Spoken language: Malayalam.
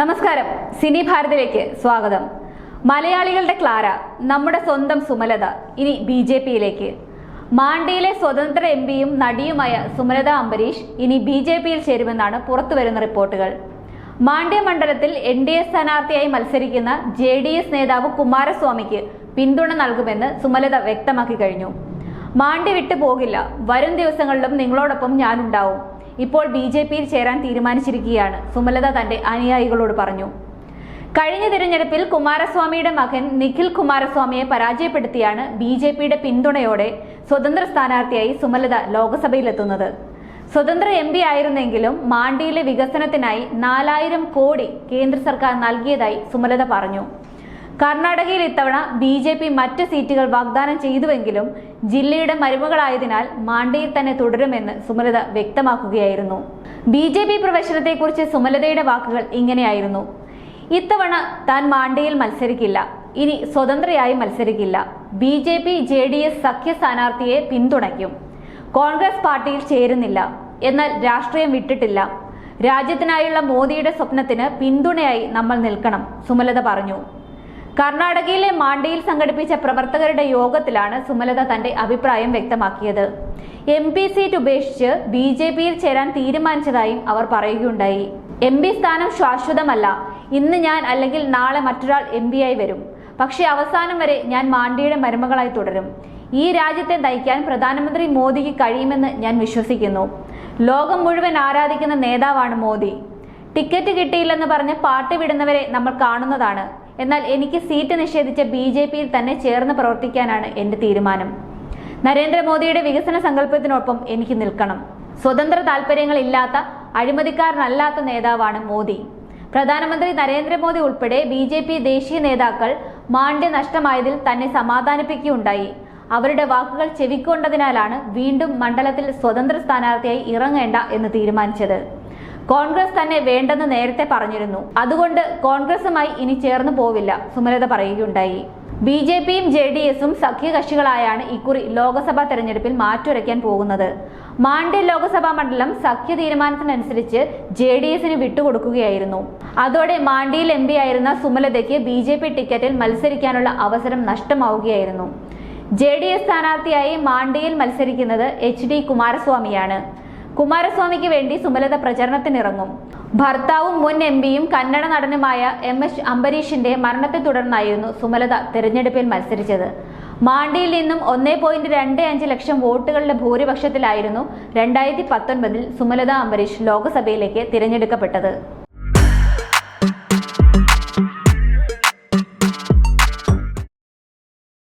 നമസ്കാരം. സിനി ഭാരതിലേക്ക് സ്വാഗതം. മലയാളികളുടെ ക്ലാര നമ്മുടെ സ്വന്തം സുമലത ഇനി ബി ജെ പിയിലേക്ക്. മാണ്ടിയിലെ സ്വതന്ത്ര എം പിയും നടിയുമായ സുമലത അംബരീഷ് ഇനി ബി ജെ പിയിൽ ചേരുമെന്നാണ് പുറത്തുവരുന്ന റിപ്പോർട്ടുകൾ. മാണ്ഡ്യ മണ്ഡലത്തിൽ എൻ ഡി എ സ്ഥാനാർത്ഥിയായി മത്സരിക്കുന്ന ജെ ഡി എസ് നേതാവ് കുമാരസ്വാമിക്ക് പിന്തുണ നൽകുമെന്ന് സുമലത വ്യക്തമാക്കി കഴിഞ്ഞു. മാണ്ഡ്യ വിട്ടു പോകില്ല വരും ദിവസങ്ങളിലും നിങ്ങളോടൊപ്പം ഞാനുണ്ടാവും. ഇപ്പോൾ ബി ജെ പിയിൽ ചേരാൻ തീരുമാനിച്ചിരിക്കുകയാണ്. സുമലത തന്റെ അനുയായികളോട് പറഞ്ഞു. കഴിഞ്ഞ തിരഞ്ഞെടുപ്പിൽ കുമാരസ്വാമിയുടെ മകൻ നിഖിൽ കുമാരസ്വാമിയെ പരാജയപ്പെടുത്തിയാണ് ബി ജെ പിയുടെ പിന്തുണയോടെ സ്വതന്ത്ര സ്ഥാനാർത്ഥിയായി സുമലത ലോക്സഭയിലെത്തുന്നത്. സ്വതന്ത്ര എം പി ആയിരുന്നെങ്കിലും മാണ്ടിയിലെ വികസനത്തിനായി നാലായിരം കോടി കേന്ദ്ര സർക്കാർ നൽകിയതായി സുമലത പറഞ്ഞു. കർണാടകയിൽ ഇത്തവണ ബി ജെ പി മറ്റ് സീറ്റുകൾ വാഗ്ദാനം ചെയ്തുവെങ്കിലും ജില്ലയുടെ മരുമകളായതിനാൽ മാണ്ടിയിൽ തന്നെ തുടരുമെന്ന് സുമലത വ്യക്തമാക്കുകയായിരുന്നു. ബി ജെ പി പ്രവേശനത്തെക്കുറിച്ച് സുമലതയുടെ വാക്കുകൾ ഇങ്ങനെയായിരുന്നു. ഇത്തവണ താൻ മാണ്ടിയിൽ മത്സരിക്കില്ല. ഇനി സ്വതന്ത്രയായി മത്സരിക്കില്ല. B J P J D S സഖ്യ സ്ഥാനാർത്ഥിയെ പിന്തുണയ്ക്കും. കോൺഗ്രസ് പാർട്ടിയിൽ ചേരുന്നില്ല. എന്നാൽ രാഷ്ട്രീയം വിട്ടിട്ടില്ല. രാജ്യത്തിനായുള്ള മോദിയുടെ സ്വപ്നത്തിന് പിന്തുണയായി നമ്മൾ നിൽക്കണം സുമലത പറഞ്ഞു. കർണാടകയിലെ മാണ്ടിയിൽ സംഘടിപ്പിച്ച പ്രവർത്തകരുടെ യോഗത്തിലാണ് സുമലത തന്റെ അഭിപ്രായം വ്യക്തമാക്കിയത്. എം പി സീറ്റ് ഉപേക്ഷിച്ച് ബി ജെ പിയിൽ ചേരാൻ തീരുമാനിച്ചതായും അവർ പറയുകയുണ്ടായി. എം പി സ്ഥാനം ശാശ്വതമല്ല. ഇന്ന് ഞാൻ അല്ലെങ്കിൽ നാളെ മറ്റൊരാൾ എം പി ആയി വരും. പക്ഷേ അവസാനം വരെ ഞാൻ മാണ്ടിയുടെ മരുമകളായി തുടരും. ഈ രാജ്യത്തെ നയിക്കാൻ പ്രധാനമന്ത്രി മോദിക്ക് കഴിയുമെന്ന് ഞാൻ വിശ്വസിക്കുന്നു. ലോകം മുഴുവൻ ആരാധിക്കുന്ന നേതാവാണ് മോദി. ടിക്കറ്റ് കിട്ടിയില്ലെന്ന് പറഞ്ഞ് പാർട്ടി വിടുന്നവരെ നമ്മൾ കാണുന്നതാണ്. എന്നാൽ എനിക്ക് സീറ്റ് നിഷേധിച്ച ബി ജെ പിയിൽ തന്നെ ചേർന്ന് പ്രവർത്തിക്കാനാണ് എന്റെ തീരുമാനം. നരേന്ദ്രമോദിയുടെ വികസന സങ്കല്പത്തിനൊപ്പം എനിക്ക് നിൽക്കണം. സ്വതന്ത്ര താല്പര്യങ്ങളില്ലാത്ത അഴിമതിക്കാരനല്ലാത്ത നേതാവാണ് മോദി. പ്രധാനമന്ത്രി നരേന്ദ്രമോദി ഉൾപ്പെടെ ബി ജെ പി ദേശീയ നേതാക്കൾ മാണ്ഡ്യ നഷ്ടമായതിൽ തന്നെ സമാധാനിപ്പിക്കുകയുണ്ടായി. അവരുടെ വാക്കുകൾ ചെവിക്കൊണ്ടതിനാലാണ് വീണ്ടും മണ്ഡലത്തിൽ സ്വതന്ത്ര സ്ഥാനാർത്ഥിയായി ഇറങ്ങേണ്ട എന്ന് തീരുമാനിച്ചത്. കോൺഗ്രസ് തന്നെ വേണ്ടെന്ന് നേരത്തെ പറഞ്ഞിരുന്നു. അതുകൊണ്ട് കോൺഗ്രസുമായി ഇനി ചേർന്ന് പോവില്ല സുമലത പറയുകയുണ്ടായി. ബി ജെ പിയും ജെ ഡി എസും സഖ്യകക്ഷികളായാണ് ഇക്കുറി ലോക്സഭാ തെരഞ്ഞെടുപ്പിൽ മാറ്റുരയ്ക്കാൻ പോകുന്നത്. മാണ്ഡ്യ ലോക്സഭാ മണ്ഡലം സഖ്യ തീരുമാനത്തിനനുസരിച്ച് ജെ ഡി എസിന് വിട്ടുകൊടുക്കുകയായിരുന്നു. അതോടെ മാണ്ഡ്യയിൽ എം പി ആയിരുന്ന സുമലതയ്ക്ക് ബി ജെ പി ടിക്കറ്റിൽ മത്സരിക്കാനുള്ള അവസരം നഷ്ടമാവുകയായിരുന്നു. ജെ ഡി എസ് സ്ഥാനാർത്ഥിയായി മാണ്ഡ്യയിൽ മത്സരിക്കുന്നത് എച്ച് ഡി കുമാരസ്വാമിയാണ്. കുമാരസ്വാമിക്ക് വേണ്ടി സുമലത പ്രചരണത്തിനിറങ്ങും. ഭർത്താവും മുൻ എം പിയും കന്നഡ നടനുമായ എം എച്ച് അംബരീഷിന്റെ മരണത്തെ തുടർന്നായിരുന്നു സുമലത തെരഞ്ഞെടുപ്പിൽ മത്സരിച്ചത്. മാണ്ടിയിൽ നിന്നും ഒന്നേ പോയിന്റ് രണ്ട് അഞ്ച് ലക്ഷം വോട്ടുകളുടെ ഭൂരിപക്ഷത്തിലായിരുന്നു രണ്ടായിരത്തി പത്തൊൻപതിൽ സുമലത അംബരീഷ് ലോക്സഭയിലേക്ക് തിരഞ്ഞെടുക്കപ്പെട്ടത്.